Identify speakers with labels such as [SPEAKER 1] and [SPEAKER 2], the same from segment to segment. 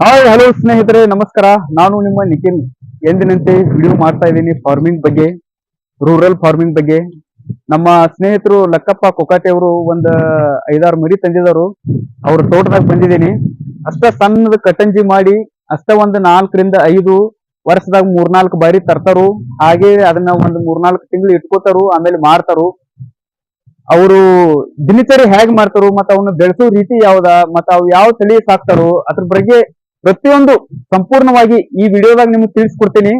[SPEAKER 1] Hi hello ಸ್ನೇಹಿತರೆ, ನಮಸ್ಕಾರ. ನಾನು ನಿಮ್ಮ ನಿಖಿಲ್. ಎಂದಿನಂತೆ ವಿಡಿಯೋ ಮಾಡ್ತಾ ಇದ್ದೀನಿ ಫಾರ್ಮಿಂಗ್ ಬಗ್ಗೆ ರೂರಲ್ ಫಾರ್ಮಿಂಗ್ ಬಗ್ಗೆ. ನಮ್ಮ ಸ್ನೇಹಿತರು ಲಕ್ಕಪ್ಪ ಕೊಕಾಟೆ ಅವರು ಒಂದ್ ಐದಾರು ಮರಿ ತಂದಿದರು. ಅವ್ರ ತೋಟದಾಗ ಬಂದಿದ್ದೀನಿ. ಅಷ್ಟ ಸಣ್ಣದ ಕಟಂಜಿ ಮಾಡಿ, ಅಷ್ಟ ಒಂದ್ ನಾಲ್ಕರಿಂದ ಐದು ವರ್ಷದಾಗ ಮೂರ್ನಾಲ್ಕು ಬಾರಿ ತರ್ತಾರು. ಹಾಗೆ ಅದನ್ನ ಒಂದ್ ಮೂರ್ನಾಲ್ಕು ತಿಂಗಳು ಇಟ್ಕೋತಾರು, ಆಮೇಲೆ ಮಾರ್ತಾರು. ಅವರು ದಿನಚರಿ ಹೇಗ್ ಮಾಡ್ತಾರೋ ಮತ್ತ ಅವನ್ನ ಬೆಳೆಸೋ ರೀತಿ ಯಾವ್ದ ಮತ್ತ ಅವ್ ಯಾವ ತಳಿ ಸಾಕ್ತಾರೋ ಅದ್ರ ಬಗ್ಗೆ ಪ್ರತಿಯೊಂದು ಸಂಪೂರ್ಣವಾಗಿ ಈ ವಿಡಿಯೋದಾಗ ನಿಮ್ಗೆ ತಿಳಿಸ್ಕೊಡ್ತೀನಿ.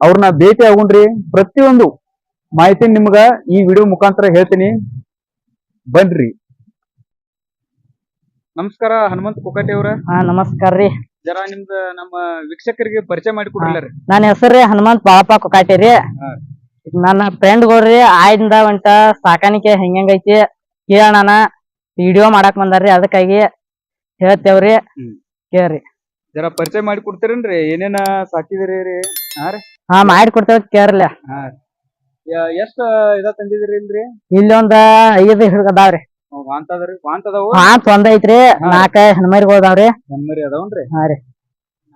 [SPEAKER 1] ಅವ್ರನ್ನ ಭೇಟಿ ಆಗೋಣ್ರಿ ಪ್ರತಿಯೊಂದು ಮಾಹಿತಿ ನಿಮ್ಗ ಈ ವಿಡಿಯೋ ಮುಖಾಂತರ ಹೇಳ್ತೀನಿ. ಬನ್ರಿ. ನಮಸ್ಕಾರ ಹನುಮಂತ ಕುಕಟೆ ಅವ್ರ.
[SPEAKER 2] ಹಾ ನಮಸ್ಕಾರ ರೀ.
[SPEAKER 1] ಜರ ನಿಮ್ದ ನಮ್ಮ ವೀಕ್ಷಕರಿಗೆ ಪರಿಚಯ ಮಾಡಿ ಕೊಡ್ರಲ್ಲ
[SPEAKER 2] ನನ್ನ ಹೆಸರು ಹನುಮಂತ ಪಾಪ ಕುಕಾಟೆ ರೀ.
[SPEAKER 1] ಹಾ.
[SPEAKER 2] ನನ್ನ ಫ್ರೆಂಡ್ ಫ್ರೆಂಡ್ಗಳ್ರಿ ಆಯ್ದಿಂದ ಒಂಟ ಸಾಕಾಣಿಕೆ ಹೆಂಗೈತಿ ಕೇಳೋಣ ವಿಡಿಯೋ ಮಾಡಾಕ್ ಬಂದಾರ್ರಿ ಅದಕ್ಕಾಗಿ ಹೇಳ್ತೇವ್ರಿ. ಕೇಳ್ರಿ.
[SPEAKER 1] ಜರಾ ಪರಿಚಯ ಮಾಡಿ ಕೊಡ್ತೀರೇನ್ರಿ? ಏನೇನ ಸಾಕಿದಿರಿ ರೀ?
[SPEAKER 2] ಹಾ ಮಾಡಿ ಕೊಡ್ತೇವ್ ಕೇಳ್ರಲ್ಲ
[SPEAKER 1] ಎಷ್ಟ ಇದ ತಂದಿದಿರಿ ಇಲ್ರಿ?
[SPEAKER 2] ಇಲ್ಲಿ ಒಂದ ಐದು ಹಿಡ್ಗದಾವ್ರಿ
[SPEAKER 1] ವಾಂತ ಅದರಿ ವಾಂತ
[SPEAKER 2] ಒಂದ್ ಐತ್ರಿ.
[SPEAKER 1] ಹಾ.
[SPEAKER 2] ನಾಲ್ಕ ಹೆಣ್ಮರಿಗಳದಾವ್ರಿ
[SPEAKER 1] ಹೆಣ್ಮರಿ ಅದಾವನ್ರಿ?
[SPEAKER 2] ಹಾ ರೀ.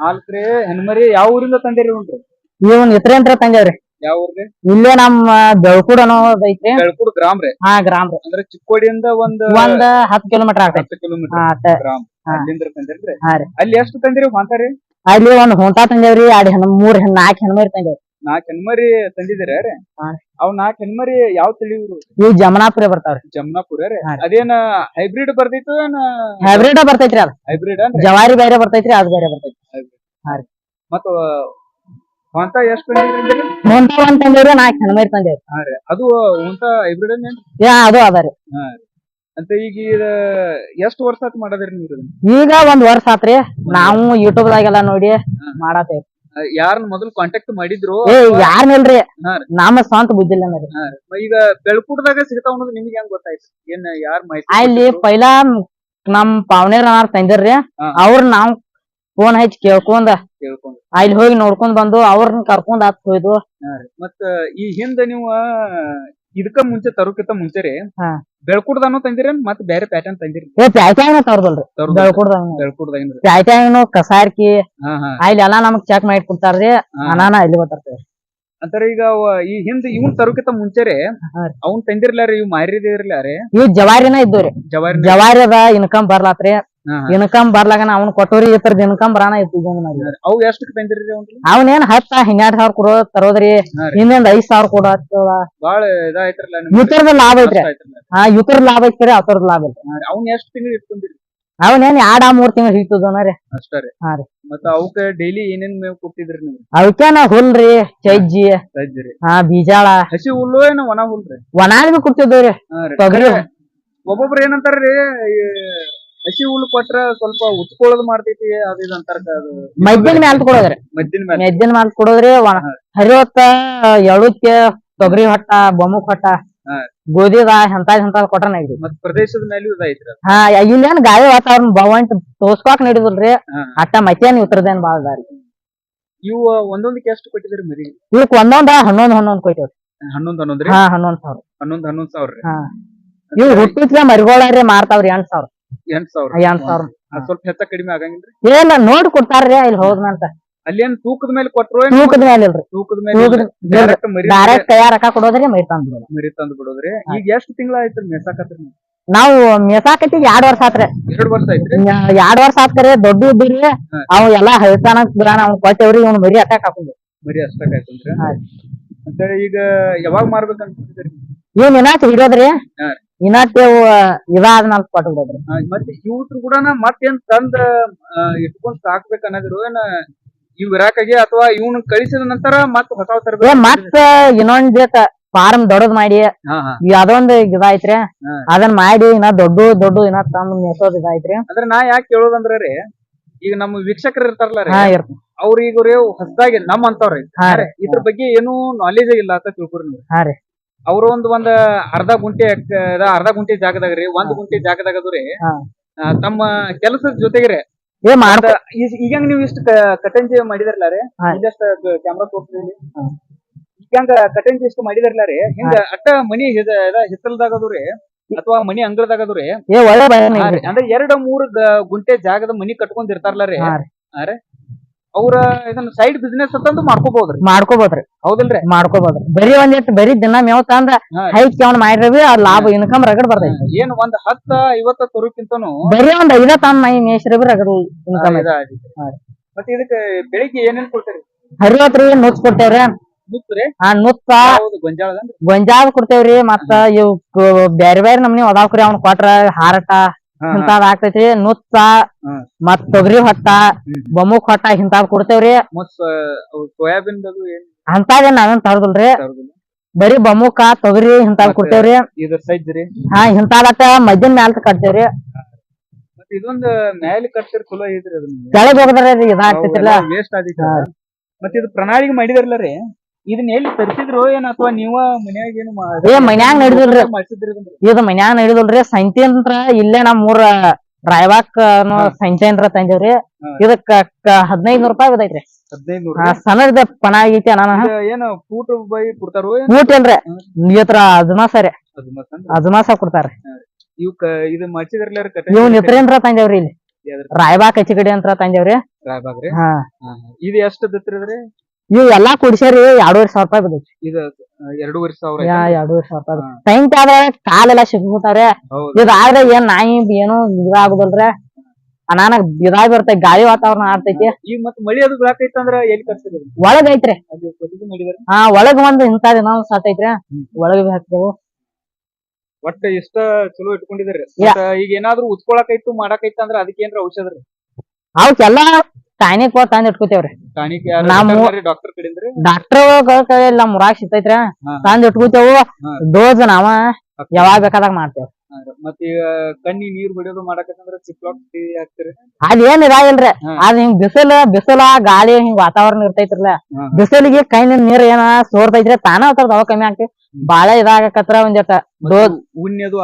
[SPEAKER 1] ನಾಲ್ಕ್ರಿ ಹೆಣ್ಮರಿ ಯಾವ ಊರಿಂದ ತಂದಿರಿ ನೋಡ್ರಿ
[SPEAKER 2] ಇವನ್ ಇತ್ರೇಂತ್ರ ತಂದೇವ್ರಿ
[SPEAKER 1] ಯಾವ ಊರ್ರಿ?
[SPEAKER 2] ಇಲ್ಲೇ ನಮ್ಮ ಬೆಳ್ಕುಡ್ ಅನ್ನೋದ್ ಐತ್ರಿ.
[SPEAKER 1] ಬೆಳ್ಕುಡ್ ಗ್ರಾಮ್ ರೀ?
[SPEAKER 2] ಹಾ ಗ್ರಾಮ್ ರೀ.
[SPEAKER 1] ಅಂದ್ರೆ ಚಿಕ್ಕೋಡಿಯಿಂದ ಒಂದ್
[SPEAKER 2] ಒಂದ್ ಹತ್ತ್ ಕಿಲೋಮೀಟರ್ ಆಗ್ತೈತಿ.
[SPEAKER 1] ಹತ್ತು ಕಿಲೋಮೀಟರ್ ಗ್ರಾಮ್. ತಂದಿರ್ರಿ?
[SPEAKER 2] ಹಾ ರೀ.
[SPEAKER 1] ಅಲ್ಲಿ ಎಷ್ಟು ತಂದಿರಿ ಹೊಂತಾರಿ
[SPEAKER 2] ಅಲ್ಲಿ ಒಂದ್ ಹೊಂಟಾ ತಂದೇವ್ರಿ ಎರಡ್ ಹೆಣ್ ಮೂರ್ ಹೆಣ್ ನಾಲ್ಕ್ ಹೆಣ್ಮರಿ ತಂದೇವ್ರಿ.
[SPEAKER 1] ನಾಲ್ಕ್ ಹೆಣ್ಮರಿ ತಂದಿದ್ದೀರ ರೀ. ಅವ್ ನಾಲ್ಕ್ ಹೆಣ್ಮರಿ ಯಾವ ತಳಿ
[SPEAKER 2] ಇವ್ ಜಮನಾಪುರ ಬರ್ತಾವ್ರಿ.
[SPEAKER 1] ಜಮನಾಪುರ ರೀ. ಅದೇನ ಹೈಬ್ರಿಡ್ ಬರ್ತೈತ ಏನ?
[SPEAKER 2] ಹೈಬ್ರಿಡ್ ಬರ್ತೈತ್ರಿ ಅದ್.
[SPEAKER 1] ಹೈಬ್ರಿಡ್
[SPEAKER 2] ಜವಾರಿ ಬೇರೆ ಬರ್ತೈತ್ರಿ ಅದ್ ಬೇರೆ ಬರ್ತೈತಿ
[SPEAKER 1] ಮತ್ತ ವಾಂತ ಎಷ್ಟು ತಂದಿರಿ
[SPEAKER 2] ಹೊಂಟಾ ಒಂದ್ ತಂದೇವ್ರಿ ನಾಲ್ಕ್ ಹೆಣ್ಮರಿ ತಂದೇವ್ರಿ.
[SPEAKER 1] ಹಾ ರೀ. ಅದು ಹೈಬ್ರಿಡ್ ಏನ್ರಿ?
[SPEAKER 2] ಯಾ ಅದು ಅದ ರೀ.
[SPEAKER 1] ಅಂತ ಈಗ ಇದ ಎಷ್ಟ್ ವರ್ಷ ಆತ್ ಮಾಡದ್ರಿ ನೀವು ಇದನ್ನ?
[SPEAKER 2] ಈಗ ಒಂದ್ ವರ್ಷ ಆತ್ರಿ ನಾವು ಯೂಟ್ಯೂಬ್ ದಾಗೆಲ್ಲ ನೋಡಿ ಮಾಡತ್ತೇವ್
[SPEAKER 1] ಆ, ಯಾರ್ನ ಮೊದಲು ಕಾಂಟ್ಯಾಕ್ಟ್ ಮಾಡಿದ್ರು?
[SPEAKER 2] ಏ ಯಾರ್ನಿಲ್ರಿ
[SPEAKER 1] ಹಾ ರೀ.
[SPEAKER 2] ನಮ್ಮ ಸ್ವಂತ ಬುದ್ಧಿಲ್ಲ ರೀ.
[SPEAKER 1] ಈಗ ಬೆಳ್ಕೂಟದಾಗ ಸಿಗ್ತಾವ ಅನ್ನೋದು ನಿಮ್ಗೆ ಹೆಂಗ್ ಗೊತ್ತಾಯ್ತು? ಏನ್ ಯಾರ್ ಮಾಹಿತಿ
[SPEAKER 2] ಅಲ್ಲಿ
[SPEAKER 1] ಕೊಟ್ಟಿದ್ರು?
[SPEAKER 2] ಪೈಲಾ ನಮ್ ಪಾವನೇರ್ ಅನಾರ್ ತಂದಿರ್ರಿ.
[SPEAKER 1] ಹಾ.
[SPEAKER 2] ಅವ್ರ ನಾವ್ ಫೋನ್ ಹಚ್ಚಿ ಕೇಳ್ಕೊಂಡ್
[SPEAKER 1] ಕೇಳ್ಕೊಂಡು
[SPEAKER 2] ಅಲ್ಲಿ ಹೋಗಿ ನೋಡ್ಕೊಂಡ್ ಬಂದು ಅವ್ರನ್ನ ಕರ್ಕೊಂಡ್ ಆತ್ ಹೋಯ್ದು.
[SPEAKER 1] ಮತ್ತ ಈ ಹಿಂದ ನೀವು ಇದಕ್ಕ ಮುಂಚೆ ತರೋಕಿಂತ ಮುಂಚೆ ರೀ
[SPEAKER 2] ಹಾ.
[SPEAKER 1] ಬೆಳ್ಕೂಟದಾನು ತಂದಿರಿ ಮತ್ ಬೇರೆ ಪ್ಯಾಟರ್ನ್ ತಂದಿರಿ?
[SPEAKER 2] ಏ ಪ್ಯಾಟ್ಯಾಗ ತರ್ದಲ್ರಿ. ಬೆಳ್ಕೊಡ್ದ ಪ್ಯಾಟ್ಯಾಗನು ಕಸಾರ್ಕಿ
[SPEAKER 1] ಹಾ ಹಾ.
[SPEAKER 2] ಅಲ್ಲಿ ಎಲ್ಲಾ ನಮಗ್ ಚೆಕ್ ಮಾಡಿ ಕೊಡ್ತಾರ್ರಿ
[SPEAKER 1] ಹಾ.
[SPEAKER 2] ಅನಾನ ಇಲ್ಲಿ ಬರ್ತಾರೆ
[SPEAKER 1] ಅಂತಾರ ಈಗ ಅವ ಈ ಹಿಂದ ಇವ್ನ್ ತರೋಕಿಂತ ಮುಂಚೆ ರೀ
[SPEAKER 2] ಹಾ ರೀ.
[SPEAKER 1] ಅವ್ನ್ ತಂದಿರ್ಲಾರ ಇವ್ ಮಾರಿದ್ರಲ್ಲ ರೀ
[SPEAKER 2] ಇವ್ ಜವಾರಿನ ಇದ್ದು
[SPEAKER 1] ಜವಾರಿ
[SPEAKER 2] ಜವಾರಿ ಅದ ಇನ್ಕಮ್ ಬರ್ಲಾತ್ರಿ. ಇನ್ಕಮ್ ಬರ್ಲಾಗನ ಅವ್ನ ಕೊಟ್ಟೋರಿ ಇತರ ದಿನಕಂ ಬರಾನ ಇದ್ದು ಮಾಡಿ
[SPEAKER 1] ಅವು ಎಷ್ಟಕ್ಕೆ ತಂದಿರಿ
[SPEAKER 2] ಅವನೇನ್ ಹತ್ತ ಹನ್ನೆರಡ್ ಸಾವಿರ ಕೊಡೋ ತರೋದ್ರಿ. ಇನ್ನೊಂದ್ ಐದ್ ಸಾವಿರ ಕೊಡ
[SPEAKER 1] ಬಾಳ ಇದಾಯ್ತ್ರಲ್ಲ
[SPEAKER 2] ಇತರದ ಲಾಭ ಐತ್ರಿ. ಹಾ ಯುತರ ಲಾಭ ಐತ್ರಿ ಅವತರದ ಲಾಭ ಐತ್ರಿ.
[SPEAKER 1] ಅವ್ನ ಎಷ್ಟ್ ತಿಂಗಳು ಇಟ್ಕೊಂಡಿರಿ
[SPEAKER 2] ಅವನೇನ್ ಎರಡ್ ಮೂರ್ ತಿಂಗಳ ಹಿಡಿತದನ ರೀ.
[SPEAKER 1] ಅಷ್ಟ ರೀ.
[SPEAKER 2] ಹಾ ರೀ.
[SPEAKER 1] ಮತ್ತ ಅವಕ್ಕ ಡೈಲಿ ಏನೇನ್ ಮೇವ್ ಕೊಟ್ಟಿದ್ರಿ ನೀವು?
[SPEAKER 2] ಅವಕ್ಕೇನ ಹುಲ್ರಿ ಚಜ್ಜಿ ಹಾ ಬೀಜಾಳ.
[SPEAKER 1] ಹಸಿ ಹುಲ್ಲು ಏನ ಒಣ ಹುಲ್ರಿ
[SPEAKER 2] ಒಣಾಗ್ ಬಿ
[SPEAKER 1] ರೀ.
[SPEAKER 2] ತೊಗರಿ
[SPEAKER 1] ಒಬ್ಬೊಬ್ರು ಏನಂತಾರ್ರಿ ಹಸಿ ಹುಲ್ಲು ಕೊಟ್ರ ಸ್ವಲ್ಪ ಉತ್ಕೊಳ್ಳೋದು ಮಾಡ್ತೈತಿ ಅದ್ ಇದು ಅಂತಾರ ಅದು.
[SPEAKER 2] ಮದ್ದಿನ ಮ್ಯಾಲ್ ಕೊಡೋದ್ರಿ.
[SPEAKER 1] ಮದ್ದಿನ ಮೇಲೆ
[SPEAKER 2] ಮೆದ್ದಿನ ಮ್ಯಾಲ್ ಕೊಡೋದ್ರಿ ಒಣ ಹರಿವತ್ತ ಎಳುಕ್ಕೆ ತೊಗರಿ ಹೊಟ್ಟ ಬೊಮ್ಮಕ್ ಹೊಟ್ಟ
[SPEAKER 1] ಹಾ.
[SPEAKER 2] ಗೋಧಿದ ಎಂತಾದ್ ಎಂತಾದ್ ಕೊಟ್ಟ ಐತಿ
[SPEAKER 1] ಮತ್ ಪ್ರದೇಶದ ಮೇಲೂ ಇದೈತ್ರಿ ಅದು.
[SPEAKER 2] ಹಾ ಇಲ್ಲೇನ್ ಗಾಳಿ ವಾತಾವರಣ ಬವಂಟ್ ತೋರ್ಸ್ಕೊಕ್ ನಡಿದಿಲ್ರಿ.
[SPEAKER 1] ಹಾ.
[SPEAKER 2] ಅಟ್ಟ ಮತ್ತೇನ್ ಉತ್ತರದೇನ್ ಬಾಳ ಅದಾರಿ
[SPEAKER 1] ಇವು ಒಂದೊಂದಕ್ಕೆ ಎಷ್ಟು ಕೊಟ್ಟಿದ್ರಿ ಮರಿ?
[SPEAKER 2] ಇವಕ್ ಒಂದೊಂದ ಹನ್ನೊಂದ್ ಹನ್ನೊಂದ್ ಕೊಯ್ತೇವ್ರಿ
[SPEAKER 1] ಹನ್ನೊಂದ್ ಹನ್ನೊಂದ್ರಿ?
[SPEAKER 2] ಹಾ ಹನ್ನೊಂದ್ ಸಾವಿರ.
[SPEAKER 1] ಹನ್ನೊಂದ್ ಹನ್ನೊಂದ್ ಸಾವಿರ.
[SPEAKER 2] ಇವ್ ಹುಟ್ಟಿದ್ಲೆ ಮರಿಗೋಳ್ರಿ ಮಾರ್ತಾವ್ರಿ ಎಂಟ್ ಸಾವಿರ.
[SPEAKER 1] ಎಂಟ್ ಸಾವಿರ.
[SPEAKER 2] ಎಂಟ್ ಸಾವಿರ.
[SPEAKER 1] ಸ್ವಲ್ಪ ಹೆಚ್ಚ ಕಡಿಮೆ ಆಗಂಗಿಲ್ರಿ?
[SPEAKER 2] ಏನ ನೋಡಿ ಕೊಡ್ತಾರ್ರಿ ಇಲ್ಲಿ ಹೋದ್ನಂತ
[SPEAKER 1] ಅಲ್ಲೇನ್ ತೂಕದ ಮೇಲೆ ಕೊಟ್ರು
[SPEAKER 2] ತೂಕದ ಮೇಲೆ ಇಲ್ರಿ.
[SPEAKER 1] ತೂಕದ ಮೇಲೆ ಡೈರೆಕ್ಟ್ ಮರಿ
[SPEAKER 2] ಡೈರೆಕ್ಟ್ ಕೈಯಾಗ ರೊಕ್ಕ ಕೊಡೋದ್ರಿ ಮೈ ತಂದ್ ಬಿಡೋದು.
[SPEAKER 1] ಮರಿ ತಂದು ಬಿಡೋದ್ರಿ. ಈಗ ಎಷ್ಟು ತಿಂಗಳ ಆಯ್ತ್ರಿ ಮೇಸಾಕತ್ರಿ ನೀವು?
[SPEAKER 2] ಮೇಸಾಕಟ್ಟಿಗೆ ಎರಡ್ ವರ್ಷ ಆತ್ರಿ.
[SPEAKER 1] ಎರಡ್ ವರ್ಷ ಐತ್ರಿ
[SPEAKER 2] ಎರಡ್ ವರ್ಷ ಆತ್ಕರಿ ದೊಡ್ಡ ಇದ್ರಿ
[SPEAKER 1] ಹಾ.
[SPEAKER 2] ಅವ್ ಎಲ್ಲಾ ಹೇಳ್ತಾನ ಬಿಡಾನ ಅವ್ನ್ ಕೊಟ್ಟೇವ್ರಿ ಇವ್ನ ಮರಿ ಅಟ್ಟಾಕ್ ಹಾಕೊಂಡ್
[SPEAKER 1] ಮರಿ ಅಷ್ಟಕ್ಕಾಯ್ತಂದ್ರಿ
[SPEAKER 2] ಹಾ.
[SPEAKER 1] ಅಂತೇಳಿ ಈಗ ಯಾವಾಗ ಮಾರ್ಬೇಕಂತ ಏನ್
[SPEAKER 2] ಇವ್ನ ಏನಾಯ್ತು ಹಿಡಿಯೋದ್ರಿ
[SPEAKER 1] ಹಾ.
[SPEAKER 2] ಇನಾಟ್ ಇವ್ ಇದಾದ್ಮೇಲೆ ಕೊಟ್ಟು ಬಿಡೋದ್ರಿ
[SPEAKER 1] ಆ, ಮತ್ತೆ ಇವ್ರು ಕೂಡ ಮತ್ತೇನ್ ತಂದ ಇಟ್ಕೊಂಡ್ ಸಾಕ್ಬೇಕು ಅನ್ನೋದ್ರು ಏನ ಇವ್ ಇರಾಕಾಗಿ ಅಥವಾ ಇವ್ನ ಕಳಿಸಿದ ನಂತರ ಮತ್ತ ಹೊಸ ಹೊಸ
[SPEAKER 2] ಮತ್ತ ಇನ್ನೊಂದ್ ಬೇಕ ಫಾರ್ಮ್ ದೊಡ್ಡದ್ ಮಾಡಿ. ಅದೊಂದ್ ಇದಾಯ್ತ್ರಿ.
[SPEAKER 1] ಅದನ್ನ
[SPEAKER 2] ಅದನ್ ಮಾಡಿ ಇನ್ನ ದೊಡ್ಡ ದೊಡ್ಡ ಇನ್ನ ತಮ್ಮ ಮೆಸೋದ್ ಇದಾಯ್ತ್ರಿ.
[SPEAKER 1] ಅಂದ್ರೆ ನಾ ಯಾಕೆ ಕೇಳೋದಂದ್ರ ರೀ ಈಗ ನಮ್ಮ ವೀಕ್ಷಕರು ಇರ್ತಾರಲ್ಲ ರೀ ಅವ್ರ ಈಗ ರೀ ಹೊಸದಾಗಿ ನಮ್ ಅಂತವ್ರಿ ಇದ್ರ ಬಗ್ಗೆ ಏನು ನಾಲೆಜ್ ಇಲ್ಲ ಅಂತ ತಿಳ್ಕೊರಿ ನೀವು.
[SPEAKER 2] ಹಾ ರೀ.
[SPEAKER 1] ಅವ್ರ ಒಂದು ಒಂದ್ ಅರ್ಧ ಗುಂಟೆ ಅರ್ಧ ಗುಂಟೆ ಜಾಗದಾಗ ರೀ ಒಂದ್ ಗುಂಟೆ ಜಾಗದಾಗ ಅದು ರೀ
[SPEAKER 2] ಹಾ.
[SPEAKER 1] ತಮ್ಮ ಕೆಲಸದ ಜೊತೆಗೆ ರೀ
[SPEAKER 2] ಏ
[SPEAKER 1] ಈಗ ನೀವು ಇಷ್ಟ ಕಟಂಜಿ ಮಾಡಿದಾರಲ್ಲ ರೀ?
[SPEAKER 2] ಹಾ.
[SPEAKER 1] ಇಲ್ಲಷ್ಟ ಕ್ಯಾಮ್ರಾ ತೋರಿಸಿದ್ರಿ
[SPEAKER 2] ಹಾ.
[SPEAKER 1] ಈಗ ಕಟಂಜಿ ಇಷ್ಟ ಮಾಡಿದಾರಲ್ಲ ರೀ ಹಿಂಗ ಅಟ್ಟ ಮನಿ ಹಿತ್ತಲದಾಗ ಅದು ರೀ ಅಥವಾ ಮನಿ ಅಂಗಳದಾಗ ಅದು ರೀ
[SPEAKER 2] ಏ ಒಳ್ಳೆ ಭಯ
[SPEAKER 1] ಹಾ ರೀ. ಅಂದ್ರೆ ಎರಡ್ ಮೂರ್ ಗ- ಗುಂಟೆ ಜಾಗದ ಮನಿ ಕಟ್ಕೊಂಡಿರ್ತಾರಲ್ಲ ರೀ.
[SPEAKER 2] ಹಾ
[SPEAKER 1] ಅವ್ರ ಇದನ್ನ ಸೈಡ್ ಬಿಸ್ನೆಸ್ ಅಂತಂದು ಮಾಡ್ಕೋಬಹುದ್ರಿ
[SPEAKER 2] ಮಾಡ್ಕೋಬಹುದ್ರಿ
[SPEAKER 1] ಹೌದಿಲ್ರಿ?
[SPEAKER 2] ಮಾಡ್ಕೋಬಹುದು ಬರೀ ಒಂದಿಷ್ಟು ಬರೀ ದಿನ ಮೇವ್ ತಂದ್ರ. ಹೈಕ್ ಅವ್ನ ಮಾಡಿರ್ವಿ ಆ ಲಾಭ ಇನ್ಕಮ್ ರಗಡ್ ಬರ್ತೈತಿ
[SPEAKER 1] ಏನ್ ಒಂದ್ ಹತ್ತ ಐವತ್ತ ತರೋಕ್ಕಿಂತನು
[SPEAKER 2] ಬರೀ ಒಂದ್ ಐದ ತನ್ ಮೈ ಮೇಸ್ರಿ ಬಿ ರಗಡ್ ಇನ್ಕಮ್.
[SPEAKER 1] ಮತ್ತೆ ಇದಕ್ಕೆ ಬೆಳಿಗ್ಗೆ ಏನೇನ್ ಕೊಡ್ತೀರಿ?
[SPEAKER 2] ಹರಿವತ್ರಿ ನುಚ್ಚ ಕೊಡ್ತೇವ್ರಿ.
[SPEAKER 1] ನುತ್ತ
[SPEAKER 2] ಗೊಂಜಾಳ ಕೊಡ್ತೇವ್ರಿ ಮತ್ತ ಇವ್ ಬ್ಯಾರೆ ಬ್ಯಾರೆ ನಮ್ನಿ ಅದಾವ್ರಿ ಅವ್ನ ಕೊಟ್ರ ಹಾರಟ. ಇಂತಾದ್ ಆಗ್ತೈತಿ
[SPEAKER 1] ನುತ್ತ.
[SPEAKER 2] ಮತ್ ತೊಗರಿ ಹೊಟ್ಟ ಬೊಮ್ಮುಕ್ ಹೊಟ್ಟ ಇಂತಾವ್ ಕೊಡ್ತೇವ್ರಿ.
[SPEAKER 1] ಸೋಯಾಬೀನ್
[SPEAKER 2] ಅಂತಾದೇನ್ ನಾವೇನ್ ತರದಿಲ್ರಿ. ಬರೀ ಬೊಮ್ಮುಕ ತೊಗರಿ ಇಂತಾವ್
[SPEAKER 1] ಮತ್ತೆ-
[SPEAKER 2] ಕೊಡ್ತೇವ್ರಿ.
[SPEAKER 1] ಇದ್ರ ಸೈಜ್ ರೀ?
[SPEAKER 2] ಹಾ ಇಂತಾದಟ ಮದ್ದಿನ ಮ್ಯಾಲ ಕಟ್ತೇವ್ರಿ.
[SPEAKER 1] ಇದೊಂದ್ ಮ್ಯಾಲಿ ಕಟ್ಸಿರ್ ಚಲೋ ಐತ್ರಿ
[SPEAKER 2] ಕೆಳಗ್ ಹೋಗದ್ರಿ ಇದಾಗ್ತೈತಿಲ್ಲ
[SPEAKER 1] ವೇಸ್ಟ್ ಆದಿತ್ತ ಮತ್ ಇದು ಪ್ರಣಾಳಿಗೆ ಮಾಡಿದಾರಲ್ಲ ರೀ? ಇದನ್ನ ಎಲ್ಲಿ ತರಿಸಿದ್ರು ಏನ ಅಥವಾ ನೀವ ಮನ್ಯಾಗ ಏನು
[SPEAKER 2] ಏ ಮನ್ಯಾಗ ನಡೆದಿಲ್ರಿ.
[SPEAKER 1] ಮಾಡ್ಸಿದ್ರಿ?
[SPEAKER 2] ಇದು ಮನ್ಯಾಗ ನಡೆದಿಲ್ರಿ. ಸಂತಿ ಅಂದ್ರ ಇಲ್ಲೇ ನಮ್ಮ ಊರ ರಾಯ್ಬಾಕ್ ಅನ್ನೋ
[SPEAKER 1] ಸಂತೆಂತ್ರ
[SPEAKER 2] ಸಂತೆ ಅಂದ್ರ ತಂದೇವ್ರಿ. ಇದಕ್ಕ ಹದಿನೈದು ನೂರ ರೂಪಾಯಿ ಬಿದ್ದೈತ್ರಿ
[SPEAKER 1] ಹದಿನೈದು
[SPEAKER 2] ಸಣ್ಣದ ಪಣ ಆಗೈತಿ ಅಣ್ಣ.
[SPEAKER 1] ಏನು ಫೂಟ್ ಬೈ ಕೊಡ್ತಾರೋ ಫೂಟ್
[SPEAKER 2] ಊಟ ಇಲ್ರಿ. ಅಜಮಾಸ ರೀ. ಅಜಮಾಸ ಕೊಡ್ತಾರ
[SPEAKER 1] ಇವಕ್ಕ ಇದು ಮಾಡ್ಸಿದ್ರಲ್ಲ ರೀ ಕಟ್ಟ
[SPEAKER 2] ಇವ್ ನಿತ್ರೇನ್ರ ತಂದೇವ್ರಿ ಇಲ್ಲಿ.
[SPEAKER 1] ರಾಯಬಾಕ್
[SPEAKER 2] ರಾಯಬಾಗ್ ಕಡೆ ಅಂತ ತಂದೇವ್ರಿ.
[SPEAKER 1] ರಾಯಬಾಗ್ರಿ
[SPEAKER 2] ಹಾ.
[SPEAKER 1] ಹಾ, ಹಾ. ಇದು ಎಷ್ಟು ಬಿತ್ತಿರದ್ರಿ
[SPEAKER 2] ಇವ್ ಎಲ್ಲಾ ಕುಡಿಸ್ಯಾರಿ ಎರಡೂವರೆ ಸಾವಿರ ರೂಪಾಯಿ ಬಿದ್ದೈತಿ.
[SPEAKER 1] ಇದು ಎರಡೂವರೆ ಸಾವಿರ?
[SPEAKER 2] ಎರಡೂವರೆ ರೂಪಾಯಿ. ಟೈಮ್ ಆದ್ರೆ ಕಾಲೆಲ್ಲ ಸಿಗ್ಬಿಡ್ತಾವ್ರಿ ಇದಾದ್ರೆ ಏನ್ ನಾಯಿ ಏನು ಇದಾಗುದಲ್ರೆ ಅನಾನ ಇದಾಗಿ ಬರ್ತೈತಿ ಗಾಳಿ ವಾತಾವರಣ ಆಡ್ತೈತಿ
[SPEAKER 1] ಈಗ ಮತ್ ಮಳಿ ಅದು ಬೀಳಾಕೈತಿ ಅಂದ್ರ ಎಲ್ಲಿ
[SPEAKER 2] ಒಳಗ್ ಐತ್ರಿ. ಹಾ ಒಳಗ್ ಒಂದ್ ಇಂತಾದ ಇನ್ನೊಂದ್ ಸಾತೈತ್ರಿ ಒಳಗ್ ಹಾಕ್ತೇವು.
[SPEAKER 1] ಒಟ್ಟ ಇಷ್ಟ ಚಲೋ ಇಟ್ಕೊಂಡಿದ್ರಿ. ಈಗ ಏನಾದ್ರು ಉತ್ಕೊಳಕೈತು ಮಾಡಕೈತ ಅಂದ್ರೆ ಅದಕ್ಕೆ ಏನ್ರ ಔಷಧ ರೀ?
[SPEAKER 2] ಅವಕ್ಕೆಲ್ಲಾ ಟಾನಿಕ್ ತಂದ್ ಇಟ್ಕೋತೇವ್ರಿ.
[SPEAKER 1] ಟಾನಿಕ್
[SPEAKER 2] ನಮ್ಮ-
[SPEAKER 1] ಡಾಕ್ಟರ್ ಕಡೆಂದ್ರಿ?
[SPEAKER 2] ಡಾಕ್ಟರ್ ನಮ್ ಊರಾಗ ಸಿಗ್ತೈತ್ರ
[SPEAKER 1] ಹಾ.
[SPEAKER 2] ತಂದ್ ಇಟ್ಕೋತೇವು.
[SPEAKER 1] ಹಾ.
[SPEAKER 2] ಡೋಸ್ ನಾವ ಯಾವಾಗ ಬೇಕಾದಾಗ ಮಾಡ್ತೇವ್
[SPEAKER 1] ಮತ್ತ ಈಗ ಕಣ್ಣಿ ನೀರ್ ಹೊಡಿಯೋದು ಮಾಡಕತ್ತಂದ್ರ ಸಿಪ್ಲಾಕ್ ಟೀ ಹಾಕ್ತಿರಿ?
[SPEAKER 2] ಅದ್ ಏನ್ ಇದಾಗಿಲ್ರಿ
[SPEAKER 1] ಹಾ.
[SPEAKER 2] ಅದ್ ಹಿಂಗ್ ಬಿಸಿಲ ಬಿಸಿಲ ಗಾಳಿ ಹಿಂಗ್ ವಾತಾವರಣ ಇರ್ತೈತ್ರಲ್ಲ.
[SPEAKER 1] ಹಾ.
[SPEAKER 2] ಬಿಸಿಲಿಗೆ ಕೈನಿಂದ ನೀರ್ ಏನ ಸೋರ್ತೈತ್ರಿ. ತಾನ ಅದ್ರ ದವ ಕಮ್ಮಿ ಆಗ್ತಿ ಬಾಳ ಇದಾಗತ್ರ ಒಂದಿಟ ಡೋಸ್
[SPEAKER 1] ಉನ್ನೆದು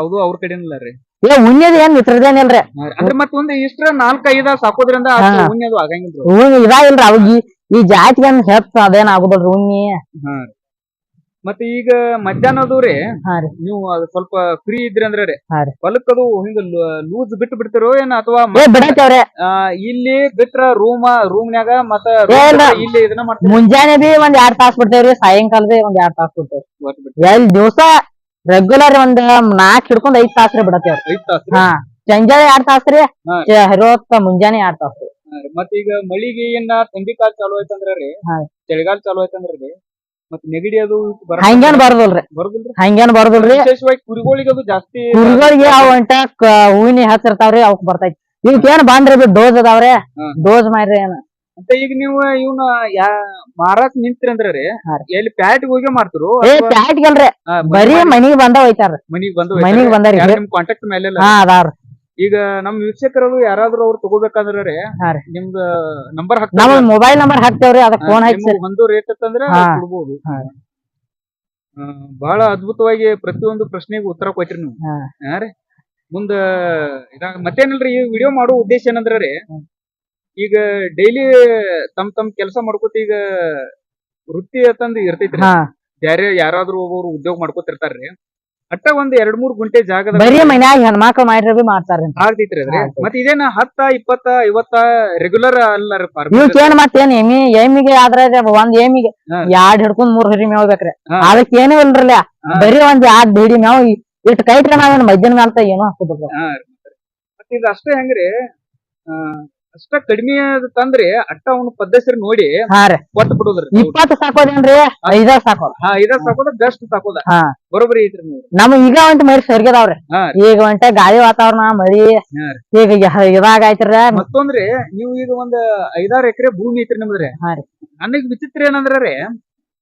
[SPEAKER 1] ಅದು ಅವ್ರ ಕಡೆನಲ್ಲ ರೀ.
[SPEAKER 2] ಏ ಉಣ್ಣೆದ್ ಏನ್ ಮಿತ್ರದೇನಿಲ್ರಿ
[SPEAKER 1] ಅಂದ್ರೆ ಮತ್ತ ಒಂದ್ ಇಷ್ಟ ನಾಲ್ಕ ಐದ ಸಾಕೋದ್ರಿಂದ ಅದು ಆಗಂಗಿಲ್ರಿ.
[SPEAKER 2] ಉಣ್ಣಿ ಇದಾಗಿಲ್ರಿ ಅವಾಗ ಈ- ಜಾತಿಗೆ ಏನ್ ಹೆಚ್ಚ ಅದೇನ್ ಆಗುದಿಲ್ರಿ ಉಣ್ಣಿ.
[SPEAKER 1] ಮತ್ತೆ ಈಗ ಮಧ್ಯಾಹ್ನದು ರೀ ನೀವು ಸ್ವಲ್ಪ ಫ್ರೀ ಇದ್ರಿ ಅಂದ್ರೆ ರೀ
[SPEAKER 2] ಹಾ ರೀ.
[SPEAKER 1] ಅದು ಹಿಂಗ ಲೂಸ್ ಬಿಟ್ಟು ಬಿಡ್ತಿರೋ ಏನ್ ಅಥವಾ ಇಲ್ಲಿ ಬಿಟ್ರ ರೂಮ್ ರೂಮ್ನ್ಯಾಗ ಮತ್ತ
[SPEAKER 2] ಇಲ್ಲಿ.
[SPEAKER 1] ಇದನ್ನ ಮಾಡ್ತೀರಿ?
[SPEAKER 2] ಮುಂಜಾನೆ ಬಿ ಒಂದ್ ಎರಡ್ ತಾಸ್ ಬಿಡ್ತೇವ್ರಿ ಸಾಯಂಕಾಲ ಬಿ ಒಂದ್ ಎರಡ್ ತಾಸ್ ಬಿಡ್ತೇವ್ರಿ. ಎಲ್ ದಿವ್ಸ ರೆಗ್ಯುಲರ್ ಒಂದ್ ನಾಕ್ ಹಿಡ್ಕೊಂಡ್ ಐದ್ ತಾಸ್ರಿ ರೀ ಬಿಡತ್ತೇವ್ರಿ
[SPEAKER 1] ಐದ್ ತಾಸ್.
[SPEAKER 2] ಹಾ ಸಂಜೆ ಎರಡ್ ತಾಸ್ರಿ
[SPEAKER 1] ಹಾ.
[SPEAKER 2] ಮುಂಜಾನೆ ಎರಡ್ ತಾಸ್ ರೀ
[SPEAKER 1] ಹಾ ರೀ. ಮತ್ತ್ ಈಗ ಮಳಿಗೆ ಏನ ತಂಗಿ ಕಾಲ ಚಾಲು ಆಯ್ತಂದ್ರ ರೀ
[SPEAKER 2] ಹಾ.
[SPEAKER 1] ಚಳಿಗಾಲ ಚಾಲು ಆಯ್ತಂದ್ರ ರೀ ಮತ್ ನೆಗಡಿ ಅದು
[SPEAKER 2] ಹಂಗೇನ್ ಬರ್ದಲ್ರಿ
[SPEAKER 1] ಬರುದಿಲ್ರಿ
[SPEAKER 2] ಹಂಗೇನ್ ಬರದಲ್ರಿ
[SPEAKER 1] ವಿಶೇಷವಾಗಿ ಕುರಿಗಳಿಗೆ ಅದು ಜಾಸ್ತಿ
[SPEAKER 2] ಕುರಿಗಳಿಗೆ ಅವ್ ಒಂಟ ಹೂವಿನ ಹಚ್ಚಿರ್ತಾವ್ರಿ ಅವಕ್ ಬರ್ತೈತಿ ಇವಕ್ ಏನ್ ಬಂದ್ರಿ ಬಿ ಡೋಸ್ ಅದಾವ್ರಿ
[SPEAKER 1] ಹಾ.
[SPEAKER 2] ಡೋಸ್ ಮಾಡ್ರಿ ಏನ
[SPEAKER 1] ಅಂತ ಈಗ ನೀವು ಇವ್ನ ಯಾ ಮಾರಾಕ್ ನಿಂತ್ರಿ ಅಂದ್ರ ರೀ
[SPEAKER 2] ಹಾ.
[SPEAKER 1] ಎಲ್ಲಿ ಪ್ಯಾಟ್ ಹೋಗಿ ಮಾಡ್ತಾರು
[SPEAKER 2] ಏ ಪ್ಯಾಟ್ಗಲ್ರಿ ಬರೀ ಮನಿಗ್ ಬಂದ ಹೋಯ್ತಾರ
[SPEAKER 1] ಮನಿಗ್ ಬಂದು
[SPEAKER 2] ಮನಿಗ್ ಬಂದಾರಿ
[SPEAKER 1] ಯಾರ್ ನಿಮ್ ಕಾಂಟ್ಯಾಕ್ಟ್ ಮೇಲೆ
[SPEAKER 2] ಹಾ ಅದಾವ್ರಿ.
[SPEAKER 1] ಈಗ ನಮ್ ವೀಕ್ಷಕರು ಯಾರಾದ್ರೂ ಅವ್ರು ತಗೋಬೇಕಂದ್ರೆ ರೀ
[SPEAKER 2] ಹಾ ರೀ.
[SPEAKER 1] ನಿಮ್ದ ನಂಬರ್
[SPEAKER 2] ನಮ್ ಮೊಬೈಲ್ ನಂಬರ್ ಹಾಕ್ತೇವ್ರಿ ಅದಕ್ಕೆ ಫೋನ್ ಹಾಕಿ
[SPEAKER 1] ಒಂದು ರೇಟ್ ಅಂತಂದ್ರೆ
[SPEAKER 2] ಹಾ.
[SPEAKER 1] ಕೊಡ್ಬೋದು.
[SPEAKER 2] ಹಾ.
[SPEAKER 1] ಬಹಳ ಅದ್ಭುತವಾಗಿ ಪ್ರತಿಯೊಂದು ಪ್ರಶ್ನೆಗೂ ಉತ್ತರ ಕೊಟ್ರಿ ನೀವು.
[SPEAKER 2] ಹಾ.
[SPEAKER 1] ಹಾ ರೀ. ಮುಂದ ಇದಾಗ ಮತ್ತೇನಿಲ್ರಿ ಈ ವಿಡಿಯೋ ಮಾಡೋ ಉದ್ದೇಶ ಏನಂದ್ರ ರೀ ಈಗ ಡೈಲಿ ತಮ್ ತಮ್ ಕೆಲಸ ಮಾಡ್ಕೋತ ಈಗ ವೃತ್ತಿ ಅಂತಂದ್ ಇರ್ತೈತ್ರಿ
[SPEAKER 2] ಹಾ
[SPEAKER 1] ಬ್ಯಾರೆ ಯಾರಾದ್ರೂ ಒಬ್ಬರು ಉದ್ಯೋಗ ಮಾಡ್ಕೋತಿರ್ತಾರ್ರಿ ಅಟ್ಟ ಒಂದ್ ಎರಡ್ ಮೂರ್ ಗುಂಟೆ ಜಾಗದ
[SPEAKER 2] ಬರೀ ಮನ್ಯಾಗ ಹೆಣ್ಮಕ್ಳು ಮಾಡ್ರಿ ಬಿ ಮಾಡ್ತಾರ್ರಿ
[SPEAKER 1] ಆಗ್ತೈತ್ರಿ ಅದ್ರಿ
[SPEAKER 2] ಆಗ್ತೈತಿ.
[SPEAKER 1] ಮತ್ ಇದೇನ ಹತ್ತ ಇಪ್ಪತ್ತ ಐವತ್ತ ರೆಗ್ಯುಲರ್ ಅಲ್ಲ ರೀ
[SPEAKER 2] ಇವಕ್ ಏನ್ ಮತ್ತೇನ್ ಎಮಿ ಎಮಿಗೆ ಆದ್ರೆ ಒಂದ್ ಎಮಿಗೆ
[SPEAKER 1] ಹಾ.
[SPEAKER 2] ಎರಡ್ ಹಿಡ್ಕೊಂಡ್ ಮೂರ್ ಹರಿ ಮೇವ್ ಬೇಕ್ರಿ
[SPEAKER 1] ಹಾ.
[SPEAKER 2] ಅದಕ್ ಇಲ್ರಿ ಇಲ್ರಲ್ಲ
[SPEAKER 1] ಹಾ.
[SPEAKER 2] ಬರೀ ಒಂದ್ ಎರಡ್ ಬೇಡಿ ಮೇವ್ ಇಟ್ ಕೈಟ್ರಿ ನಾವೇನ್ ಮಧ್ಯಾಹ್ನ ಮೇಲ್ತ ಏನೋ
[SPEAKER 1] ಹಾಕೋದ್ರಿ ಮತ್. ಇದು ಅಷ್ಟೇ ಹೆಂಗ್ರಿ ಆ, ಅಷ್ಟ ಕಡಿಮೆ ತಂದ್ರಿ ಅಟ್ಟ ಅವ್ನ ಪದ್ಧತಿ ನೋಡಿ
[SPEAKER 2] ಹಾ ರೀ.
[SPEAKER 1] ಕೊಟ್ಟು ಬಿಡುದ್ರಿ
[SPEAKER 2] ಇಪ್ಪತ್ತು ಸಾಕೋದೇನ್ರಿ? ಐದ ಸಾಕೋದ್.
[SPEAKER 1] ಹಾ ಇದ ಸಾಕೋದ ಬೆಸ್ಟ್ ಸಾಕೋದ.
[SPEAKER 2] ಹಾ.
[SPEAKER 1] ಬರೋಬ್ಬರಿ ಐತ್ರಿ ನೀವು.
[SPEAKER 2] ನಮ್ ಈಗ ಒಂಟ ಮರಿ ಸರಿಗದಾವ್ರಿ
[SPEAKER 1] ಹಾ
[SPEAKER 2] ಈಗ ಒಂಟ ಗಾಳಿ ವಾತಾವರಣ ಮಳಿ.
[SPEAKER 1] ಹಾ
[SPEAKER 2] ಈಗ ಯ- ಇದಾಗ ಆಯ್ತ್ರಿ.
[SPEAKER 1] ಮತ್ತೊಂದ್ರಿ ನೀವು ಈಗ ಒಂದ್ ಐದಾರು ಎಕರೆ ಭೂಮಿ ಐತ್ರಿ ನಿಮ್ದ್ರಿ.
[SPEAKER 2] ಹಾ ರೀ.
[SPEAKER 1] ನನಗ್ ವಿಚಿತ್ರ ಏನಂದ್ರ ರೀ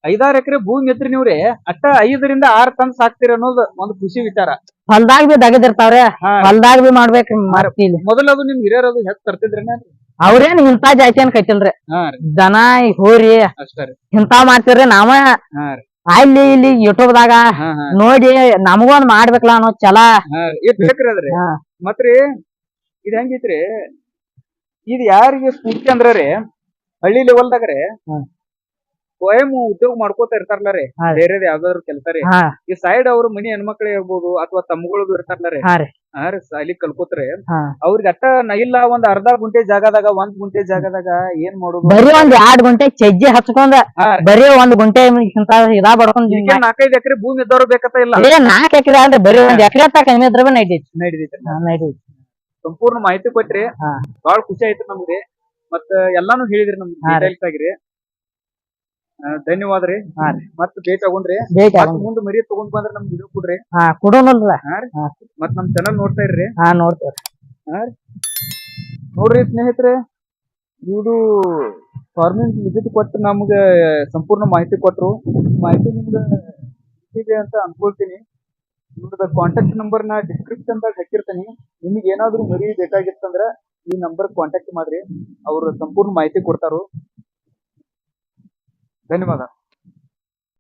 [SPEAKER 1] ಐದಾರು ಎಕರೆ ಭೂಮಿ ಇದ್ರಿ ನೀವ್ರಿ ಅಟ್ಟ ಐದರಿಂದ ಆರ್ ತಂದ್ ಸಾಕ್ತಿರಿ ಅನ್ನೋದು ಒಂದು ಖುಷಿ ವಿಚಾರ.
[SPEAKER 2] ಹೊಲ್ದಾಗ ಬಿ ದಗದಿರ್ತಾವ್ರೆ.
[SPEAKER 1] ಹಾ.
[SPEAKER 2] ಹೊಲ್ದಾಗ ಬಿ ಮಾಡ್ಬೇಕ್ರಿ ಮಾಡ್ತೀನಿ
[SPEAKER 1] ಮೊದಲದು ನಿಮ್ ಹಿರಿಯರದು ಹೆತ್ ತರ್ತಿದ್ರ
[SPEAKER 2] ಅವ್ರೇನ್ ಇಂತಾ ಜಾತಿ ಅನ್ ಕಟ್ಟಿಲ್ರಿ
[SPEAKER 1] ಹಾ ರೀ.
[SPEAKER 2] ದನ ಹೋರಿ
[SPEAKER 1] ಅಷ್ಟೇ ರೀ.
[SPEAKER 2] ಇಂತಾವ್ ಮಾಡ್ತಿವ್ರಿ ನಾವ
[SPEAKER 1] ಹಾ ರೀ.
[SPEAKER 2] ಅಲ್ಲಿ ಇಲ್ಲಿ ಯೂಟ್ಯೂಬ್ ದಾಗ
[SPEAKER 1] ಹಾ ಹಾ
[SPEAKER 2] ನೋಡಿ ನಮಗೊಂದ್ ಮಾಡ್ಬೇಕಲ್ಲ ಅನ್ನೋ ಛಲ.
[SPEAKER 1] ಹಾ ರೀ. ಇಷ್ಟ್ ಬೇಕ್ರಿ ಅದ್ರಿ
[SPEAKER 2] ಹಾ.
[SPEAKER 1] ಮತ್ರಿ ಇದ್ ಹೆಂಗೈತ್ರಿ? ಇದು ಯಾರಿಗೆ ಸ್ಫೂರ್ತಿ ಅಂದ್ರ ರೀ ಹಳ್ಳಿ ಲೆವೆಲ್ದಾಗ ರೀ
[SPEAKER 2] ಹ್ಮ್.
[SPEAKER 1] ಸ್ವಯಂ ಉದ್ಯೋಗ ಮಾಡ್ಕೋತಾ ಇರ್ತಾರಲ್ಲ ರೀ.
[SPEAKER 2] ಬೇರೆ ರೀ.
[SPEAKER 1] ಯಾವ್ದಾದ್ರು ಕೆಲಸ ರೀ.
[SPEAKER 2] ಹಾ.
[SPEAKER 1] ಈ ಸೈಡ್ ಅವ್ರ ಮನಿ ಹೆಣ್ಮಕ್ಳು ಇರ್ಬೋದು ಅಥವಾ ತಮ್ಮಗಳು ಇರ್ತಾರಲ್ಲ ರೀ.
[SPEAKER 2] ಹಾ ರೀ.
[SPEAKER 1] ಹಾ ರೀ ಸಾಲಿ ಕಲ್ಕೋತ್ರಿ
[SPEAKER 2] ಹಾ.
[SPEAKER 1] ಅವ್ರಿಗೆ ಅಟ್ಟ ನ ಇಲ್ಲ ಒಂದ್ ಅರ್ಧ ಗುಂಟೆ ಜಾಗದಾಗ ಒಂದ್ ಗುಂಟೆ ಜಾಗದಾಗ ಏನ್ ಮಾಡೋದು?
[SPEAKER 2] ಬರೀ ಒಂದ್ ಎರಡ್ ಗುಂಟೆ ಚಜ್ಜಿ ಹಚ್ಕೊಂಡ
[SPEAKER 1] ಹಾ.
[SPEAKER 2] ಬರೀ ಒಂದ್ ಗುಂಟೆ ಇಂತ ಇದಾ ಬಡ್ಕೊಂಡ್
[SPEAKER 1] ನಾಲ್ಕೈದು ಎಕರೆ ಭೂಮಿ ಇದ್ದವ್ರು ಬೇಕತ್ತ ಇಲ್ಲ.
[SPEAKER 2] ನಾಲ್ಕ್ ಎಕರೆ ಅಂದ್ರೆ ಬರೀ ಒಂದ್ ಎಕರೆ ಅಂತ ಕಡಿಮೆ ಇದ್ರೆ
[SPEAKER 1] ನಡೀತೈತಿ ಸಂಪೂರ್ಣ ಮಾಹಿತಿ ಕೊಟ್ರಿ.
[SPEAKER 2] ಹಾ.
[SPEAKER 1] ಬಾಳ ಖುಷಿ ಆಯ್ತು ನಮ್ಗೆ. ಮತ್ತ ಎಲ್ಲಾನು ಹೇಳಿದ್ರಿ ನಮ್ಗೆ
[SPEAKER 2] ಹಾ ರೀ.
[SPEAKER 1] ಡೀಟೇಲ್ಸ್ ಆಗಿರಿ. ಆ, ಧನ್ಯವಾದ ರೀ.
[SPEAKER 2] ಹಾ
[SPEAKER 1] ಮತ್ತ ಭೇಟಿ ಆಗೋಣ್ರಿ ಮುಂದ್ ಮರಿ ತಗೊಂಡ್ ಬಂದ್ರ ನಮ್ ವಿಡಿಯೋ ಕೊಡ್ರಿ.
[SPEAKER 2] ಹಾ ಕೊಡೋನಲ್ರ.
[SPEAKER 1] ಮತ್ ನಮ್ ಚಾನಲ್ ನೋಡ್ತಾ ಇರ್ರಿ.
[SPEAKER 2] ಹಾ ನೋಡ್ತೇವ್ರಿ.
[SPEAKER 1] ನೋಡ್ರಿ ಸ್ನೇಹಿತರೆ ಇವ್ರು ಫಾರ್ಮಿಂಗ್ ವಿಸಿಟ್ ಕೊಟ್ಟು ನಮ್ಗೆ ಸಂಪೂರ್ಣ ಮಾಹಿತಿ ಕೊಟ್ರು. ಮಾಹಿತಿ ನಿಮ್ಗೆ ಇದೆ ಅಂತ ಅನ್ಕೊಳ್ತೀನಿ. ಇವ್ರದ ಕಾಂಟ್ಯಾಕ್ಟ್ ನಂಬರ್ನ ಡಿಸ್ಕ್ರಿಪ್ಷನ್ ದಾಗ ಹಾಕಿರ್ತೀನಿ. ನಿಮಗೆ ಏನಾದ್ರು ಮರಿ ಬೇಕಾಗಿತ್ತಂದ್ರ ಈ ನಂಬರ್ ಕಾಂಟ್ಯಾಕ್ಟ್ ಮಾಡ್ರಿ. ಅವ್ರು ಸಂಪೂರ್ಣ ಮಾಹಿತಿ ಕೊಡ್ತಾರು. ಧನ್ಯವಾದ.